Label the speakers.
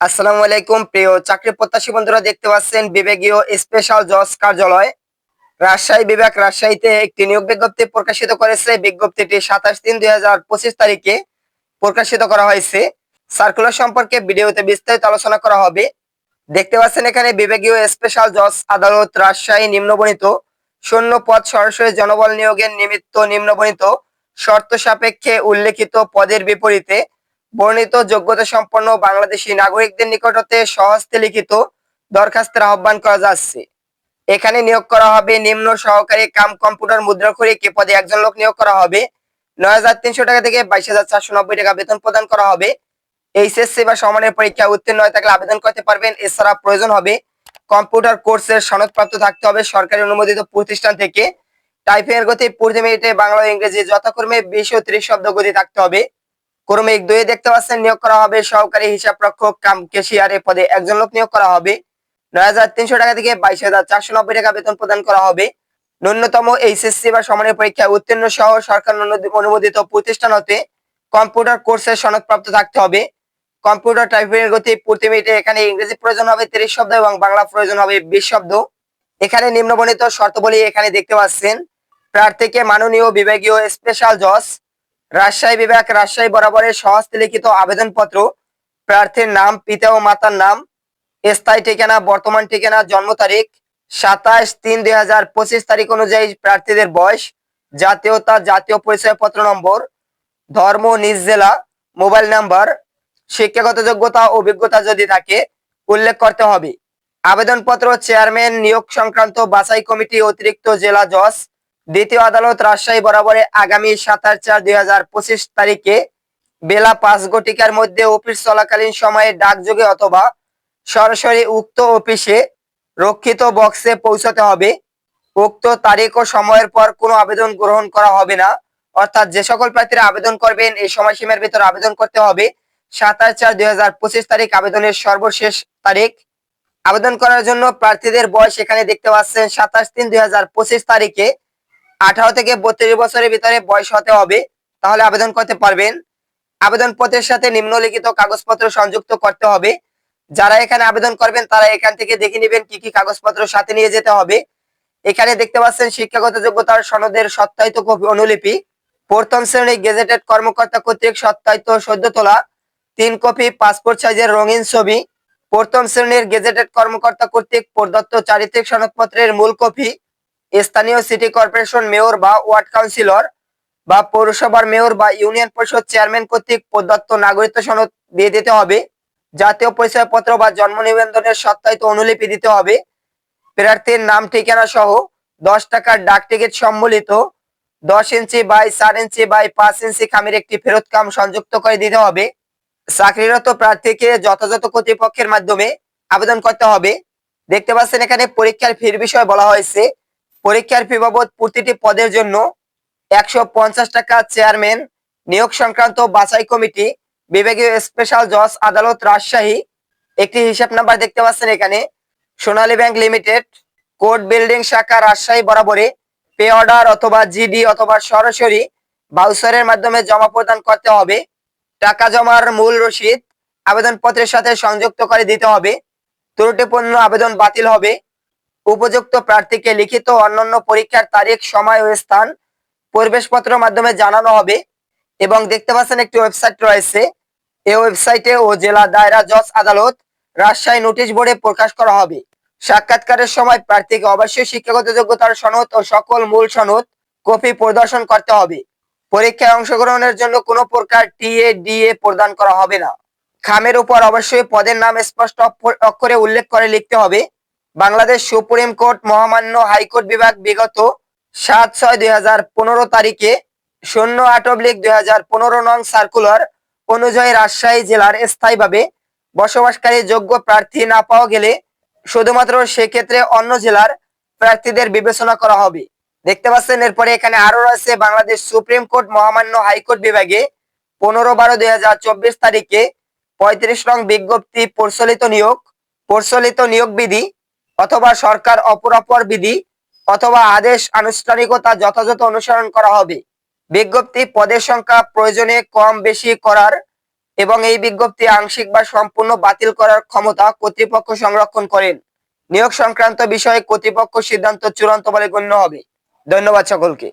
Speaker 1: আসসালামু আলাইকুম, প্রিয় চাকরি প্রত্যাশী বন্ধুরা দেখতে পাচ্ছেন বিভাগীয় স্পেশাল জজ কার্যালয়। রাজশাহী বিভাগ রাজশাহীতে একটি নিয়োগ বিজ্ঞপ্তি প্রকাশিত করেছে। বিজ্ঞপ্তিটি সাতাশ তিন দুই তারিখে প্রকাশিত করা হয়েছে। সার্কুলার সম্পর্কে ভিডিওতে বিস্তারিত আলোচনা করা হবে। দেখতে পাচ্ছেন এখানে বিভাগীয় স্পেশাল জজ আদালত রাজশাহী নিম্নবণিত শূন্য পদ সরাসরি জনবল নিয়োগের নিমিত্ত নিম্নবণিত শর্ত সাপেক্ষে উল্লেখিত পদের বিপরীতে বর্ণিত যোগ্যতা সম্পন্ন বাংলাদেশি নাগরিকদের নিকট হতে সহস্তে লিখিত দরখাস্তের আহ্বান করা যাচ্ছে। এখানে নিয়োগ করা হবে নিম্ন সহকারী কাম কম্পিউটার মুদ্রাক্ষরিক এ পদে একজন লোক নিয়োগ করা হবে। নয় হাজার তিনশো টাকা থেকে বাইশ হাজার চারশো নব্বই টাকা বেতন প্রদান করা হবে। এইচএসসি বা সমানের পরীক্ষা উত্তীর্ণ হয়ে থাকলে আবেদন করতে পারবেন। এছাড়া প্রয়োজন হবে কম্পিউটার কোর্সের সনদপ্রাপ্ত থাকতে হবে সরকারি অনুমোদিত প্রতিষ্ঠান থেকে। টাইপিংয়ের গতি প্রতি মিনিটে বাংলা ও ইংরেজি যথাক্রমে বিশ ও ত্রিশ শব্দ গতি থাকতে হবে। ক্রমিক দুই দেখতে পাচ্ছেন, নিয়োগ করা হবে সহকারী হিসাব রক্ষক কাম কেশিয়ার পদে একজন লোক নিয়োগ করা হবে। নয় হাজার তিনশো টাকা থেকে বাইশ হাজার টাকা বেতন প্রদান করা হবে। ন্যূনতম এইচএসসি বা সমানের পরীক্ষায় উত্তীর্ণ সহ সরকার অনুমোদিত প্রতিষ্ঠান হতে কম্পিউটার কোর্সের সনদপ্রাপ্ত থাকতে হবে। কম্পিউটার টাইপিং এর গতি প্রতি মিনিটে এখানে ইংরেজি প্রয়োজন হবে তিরিশ শব্দ এবং বাংলা প্রয়োজন হবে বিশ শব্দ। এখানে নিম্নবর্ণিত শর্তাবলী এখানে দেখতে পাচ্ছেন, প্রার্থীকে মাননীয় বিভাগীয় স্পেশাল জজ রাজশাহী বিভাগ, রাজশাহী বরাবরের সহস্তে লিখিত আবেদনপত্র, প্রার্থীর নাম, পিতা ও মাতার নাম, স্থায়ী ঠিকানা, বর্তমান ঠিকানা, জন্ম তারিখ, সাতাশ তিন দুই হাজার পঁচিশ তারিখ অনুযায়ী প্রার্থীদের বয়স, জাতীয়তা, জাতীয় পরিচয়পত্র নম্বর, ধর্ম, নিজ জেলা, মোবাইল নাম্বার, শিক্ষাগত যোগ্যতা অভিজ্ঞতা যদি থাকে, উল্লেখ করতে হবে। আবেদনপত্র চেয়ারম্যান নিয়োগ সংক্রান্ত বাছাই কমিটি অতিরিক্ত জেলা জজ দ্বিতীয় আদালত রাজশাহী বরাবরে আগামী সাতাশ চার দুই তারিখে বেলা পাঁচ ঘটিকার মধ্যে অফিস চলাকালীন সময়ে ডাকযোগে অথবা সরাসরি উক্ত অফিসে রক্ষিত বক্সে পৌঁছাতে হবে। উক্ত তারিখ ও সময়ের পর কোনো আবেদন গ্রহণ করা হবে না। অর্থাৎ যে সকল প্রার্থীরা আবেদন করবেন, এই সময়সীমার ভিতর আবেদন করতে হবে। সাতাশ চার দুই তারিখ আবেদনের সর্বশেষ তারিখ। আবেদন করার জন্য প্রার্থীদের বয়স এখানে দেখতে পাচ্ছেন সাতাশ তিন দুই তারিখে। আঠারো থেকে বত্রিশ বছরের ভিতরে বয়স হতে হবে, তাহলে আবেদন করতে পারবেন। আবেদন পত্রের সাথে নিম্নলিখিত কাগজপত্র সংযুক্ত করতে হবে। যারা এখানে আবেদন করবেন, তারা এখান থেকে দেখে নেবেন কি কি কাগজপত্র সাথে নিয়ে যেতে হবে। এখানে দেখতে পাচ্ছেন শিক্ষাগত যোগ্যতার সনদের সত্যায়িত কপি অনুলিপি, প্রথম শ্রেণি গেজেটেড কর্মকর্তা কর্তৃক সত্যায়িত সদ্য তোলা, তিন কপি পাসপোর্ট সাইজের রঙিন ছবি, প্রথম শ্রেণির গেজেটেড কর্মকর্তা কর্তৃক প্রদত্ত চারিত্রিক সনদপত্রের মূল কপি স্থানীয় সিটি কর্পোরেশন মেয়র বা ওয়ার্ড কাউন্সিলর বা পৌরসভার মেয়র বা ইউনিয়ন পরিষদ চেয়ারম্যান কর্তৃক প্রদত্ত নাগরিকত্ব সনদ দিয়ে দিতে হবে। জাতীয় পরিচয়পত্র বা জন্ম নিবন্ধনের সত্যায়িত অনুলিপি দিতে হবে। প্রার্থীর নাম, ঠিকানা সহ দশ টাকার ডাক টিকিট সম্বলিত দশ ইঞ্চি বাই চার ইঞ্চি বাই পাঁচ ইঞ্চি খামের একটি ফেরত কাম সংযুক্ত করে দিতে হবে। চাকরিরত প্রার্থীকে যথাযথ কর্তৃপক্ষের মাধ্যমে আবেদন করতে হবে। দেখতে পাচ্ছেন এখানে পরীক্ষার ফির বিষয় বলা হয়েছে। পরীক্ষার ফি বাবদ প্রতিটি পদের জন্য একশো পঞ্চাশ টাকা চেয়ারম্যান নিয়োগ সংক্রান্ত বাছাই কমিটি, বিভাগীয় স্পেশাল জজ আদালত, রাজশাহী। একটি হিসাব নাম্বার দেখতে পাচ্ছেন এখানে। Sonali bank limited court building শাখা রাজশাহী বরাবরে পে অর্ডার অথবা জিডি অথবা সরাসরি বাউসারের মাধ্যমে জমা প্রদান করতে হবে। টাকা জমার মূল রসিদ আবেদনপত্রের সাথে সংযুক্ত করে দিতে হবে। ত্রুটিপূর্ণ আবেদন বাতিল হবে। উপযুক্ত প্রার্থীকে লিখিত অন্যান্য পরীক্ষার তারিখ, সময় ও স্থান পরিবেশপত্র মাধ্যমে জানানো হবে এবং দেখতে পাচ্ছেন একটি ওয়েবসাইট রয়েছে। এই ওয়েবসাইটে ও জেলা দায়রা জজ আদালত রাজশাহী নোটিশ বোর্ডে প্রকাশ করা হবে। সাক্ষাৎকারের সময় প্রার্থীকে অবশ্যই শিক্ষাগত যোগ্যতার সনদ ও সকল মূল সনদ কপি প্রদর্শন করতে হবে। পরীক্ষায় অংশগ্রহণের জন্য কোনো প্রকার টিএ ডিএ প্রদান করা হবে না। খামের উপর অবশ্যই পদের নাম স্পষ্ট অক্ষর- উল্লেখ করে লিখতে হবে। বাংলাদেশ সুপ্রিম কোর্ট মহামান্য হাইকোর্ট বিভাগ বিগত সাত ছয় দুই তারিখে শূন্য আট অব্লিক দুই হাজার পনেরো নং সার্কুলার অনুযায়ী রাজশাহী জেলার স্থায়ীভাবে বসবাসকারী যোগ্য প্রার্থী না পাওয়া গেলে শুধুমাত্র সেক্ষেত্রে অন্য জেলার প্রার্থীদের বিবেচনা করা হবে। দেখতে পাচ্ছেন, এরপরে এখানে আরও রয়েছে বাংলাদেশ সুপ্রিম কোর্ট মহামান্য হাইকোর্ট বিভাগে পনেরো বারো দুই তারিখে পঁয়ত্রিশ নং বিজ্ঞপ্তি প্রচলিত নিয়োগ প্রচলিত নিয়োগ বিধি অথবা সরকার অপরাপর বিধি অথবা আদেশ আনুষ্ঠানিকতা যথাযথ অনুসরণ করা হবে। বিজ্ঞপ্তি পদের সংখ্যা প্রয়োজনে কম বেশি করার এবং এই বিজ্ঞপ্তি আংশিক বা সম্পূর্ণ বাতিল করার ক্ষমতা কর্তৃপক্ষ সংরক্ষণ করেন। নিয়োগ সংক্রান্ত বিষয়ে কর্তৃপক্ষ সিদ্ধান্ত চূড়ান্ত বলে গণ্য হবে। ধন্যবাদ সকলকে।